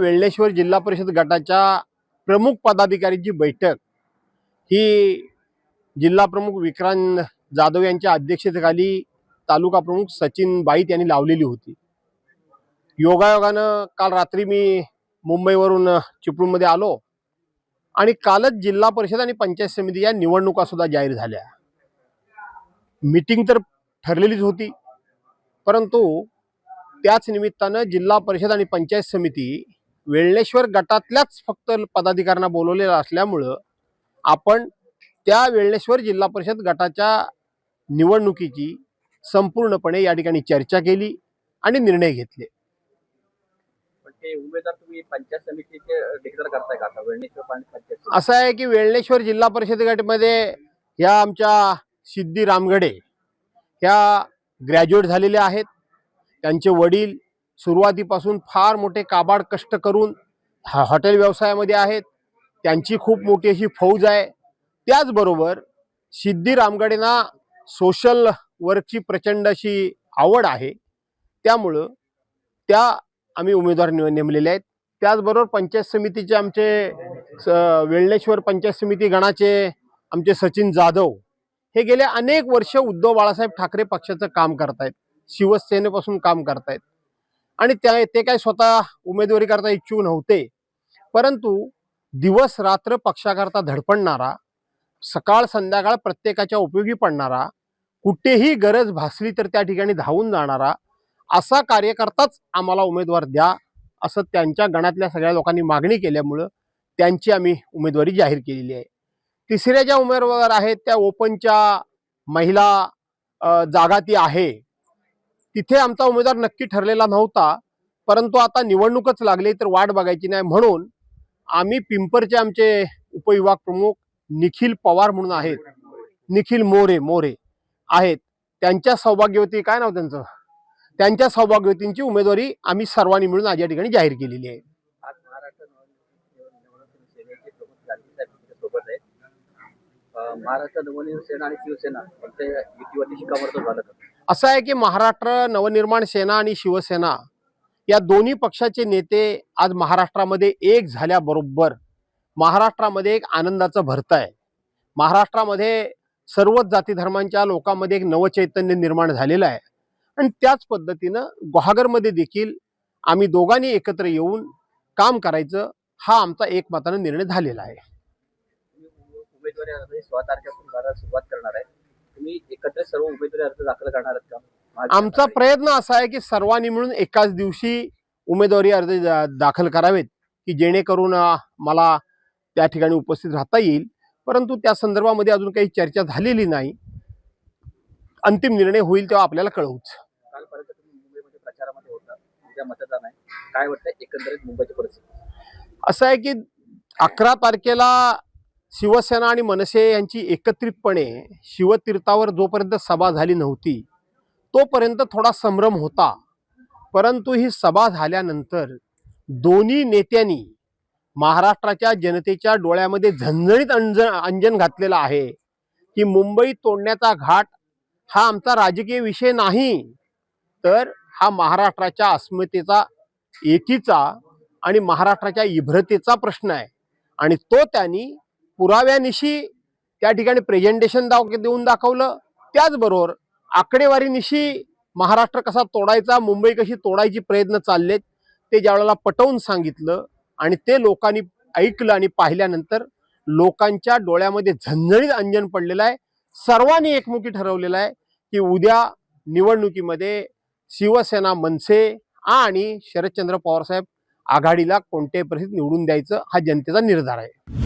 वेल्लेश्वर जिल्हा परिषद गटाच्या प्रमुख पदाधिकारीची बैठक. ही जिल्हा प्रमुख विक्रांत जाधव यांच्या अध्यक्षतेखाली तालुका प्रमुख सचिन बाईत यांनी लावलेली होती. योगायोगानं काल रात्री मी मुंबईवरून चिपळूणमध्ये आलो आणि कालच जिल्हा परिषद आणि पंचायत समिती या निवडणुका सुद्धा जाहीर झाल्या. मीटिंग तर ठरलेलीच होती परंतु त्याच निमित्तानं जिल्हा परिषद आणि पंचायत समिती वेळणेश्वर गटातल्याच फक्त पदाधिकाऱ्यांना बोलवलेलं असल्यामुळं आपण त्या वेळणेश्वर जिल्हा परिषद गटाच्या निवडणुकीची संपूर्णपणे या ठिकाणी चर्चा केली आणि निर्णय घेतले? असं आहे की वेळणेश्वर जिल्हा परिषद गटमध्ये ह्या आमच्या सिद्धी रामगडे ह्या ग्रॅज्युएट झालेल्या आहेत. त्यांचे वडील सुरुवातीपासून फार मोठे काबाड कष्ट करून हॉटेल व्यवसायामध्ये आहेत. त्यांची खूप मोठी अशी फौज आहे. त्याचबरोबर सिद्धी रामगडेंना सोशल वर्कची प्रचंड अशी आवड आहे. त्यामुळं त्या आम्ही उमेदवार निव- नेमलेले आहेत. त्याचबरोबर पंचायत समितीचे आमचे स- वेळणेश्वर पंचायत समिती गणाचे आमचे सचिन जाधव हे गेले अनेक वर्ष उद्धव बाळासाहेब ठाकरे पक्षाचं काम करतायत. शिवसेनेपासून काम करतायत. आणि त्या ते काय स्वतः उमेदवारी करता इच्छुक नव्हते. परंतु दिवस रात्र पक्षाकरता धडपडणारा सकाळ संध्याकाळ प्रत्येकाच्या उपयोगी पडणारा कुठेही गरज भासली तर त्या ठिकाणी धावून जाणारा असा कार्यकर्ताच आम्हाला उमेदवार द्या असं त्यांच्या गणातल्या सगळ्या लोकांनी मागणी केल्यामुळं त्यांची आम्ही उमेदवारी जाहीर केलेली आहे. तिसऱ्या ज्या उमेदवार आहेत त्या ओपनच्या महिला जागा ती आहे. तिथे आमचा उमेदवार नक्की ठरलेला नव्हता परंतु आता निवडणूकच लागली तर वाट बघायची नाही म्हणून आम्ही पिंपरचे आमचे उपविभाग प्रमुख निखिल पवार म्हणून आहेत. निखिल मोरे मोरे आहेत. त्यांच्या सौभाग्यवती काय नाव त्यांचं? त्यांच्या सौभाग्यवतींची उमेदवारी आम्ही सर्वांनी मिळून आज या ठिकाणी जाहीर केलेली आहे. महाराष्ट्र नवनिर्माण सेना आणि शिवसेना यांच्या युतीवरती शिक्कामोर्तब झालं. असं आहे की महाराष्ट्र नवनिर्माण सेना आणि शिवसेना या दोन्ही पक्षाचे नेते आज महाराष्ट्रामध्ये एक झाल्याबरोबर महाराष्ट्रामध्ये एक आनंदाचं भरत आहे. महाराष्ट्रामध्ये सर्वच जाती धर्मांच्या लोकांमध्ये एक नवचैतन्य निर्माण झालेलं आहे. आणि त्याच पद्धतीनं गुहागरमध्ये देखील आम्ही दोघांनी एकत्र येऊन काम करायचं हा आमचा एकमतानं निर्णय झालेला आहे. उमेदवारी म्हणजे सुरुवात करणार आहे. तुम्ही एकत्र सर्व उमेदवारी अर्ज दाखल करणार आहात का? आमचा प्रयत्न असा आहे की सर्वांनी मिळून एकाच दिवशी उमेदवारी अर्ज दाखल करावेत की जेणेकरून मला त्या ठिकाणी उपस्थित राहता येईल. परंतु त्या संदर्भामध्ये अजून काही चर्चा झालेली नाही. अंतिम निर्णय होईल तेव्हा आपल्याला कळवूच. कालपर्यंत तुम्ही मुंबईमध्ये प्रचारामध्ये होता. मतदान आहे काय वाटतं एकंदरीत मुंबईची परिस्थिती? असं आहे की अकरा तारखेला शिवसेना आणि मनसे यांची एकत्रितपणे शिवतीर्थावर जोपर्यंत सभा झाली नव्हती तोपर्यंत थोडा संभ्रम होता. परंतु ही सभा झाल्यानंतर दोन्ही नेत्यांनी महाराष्ट्राच्या जनतेच्या डोळ्यामध्ये झणझणीत अंजन अंजन घातलेलं आहे की मुंबई तोडण्याचा घाट हा आमचा राजकीय विषय नाही तर हा महाराष्ट्राच्या अस्मितेचा एकीचा आणि महाराष्ट्राच्या इभ्रतेचा प्रश्न आहे. आणि तो त्यांनी पुराव्यानिशी त्या ठिकाणी प्रेझेंटेशन दाव देऊन दाखवलं. त्याचबरोबर आकडेवारीनिशी महाराष्ट्र कसा तोडायचा मुंबई कशी तोडायची प्रयत्न चाललेत ते ज्यावेळेला पटवून सांगितलं आणि ते लोकांनी ऐकलं आणि पाहिल्यानंतर लोकांच्या डोळ्यामध्ये झणझणीत अंजन पडलेलं आहे. सर्वांनी एकमुखी ठरवलेलं आहे की उद्या निवडणुकीमध्ये शिवसेना मनसे आणि शरदचंद्र पवारसाहेब आघाडीला कोणत्याही परिस्थितीत निवडून द्यायचं हा जनतेचा निर्धार आहे.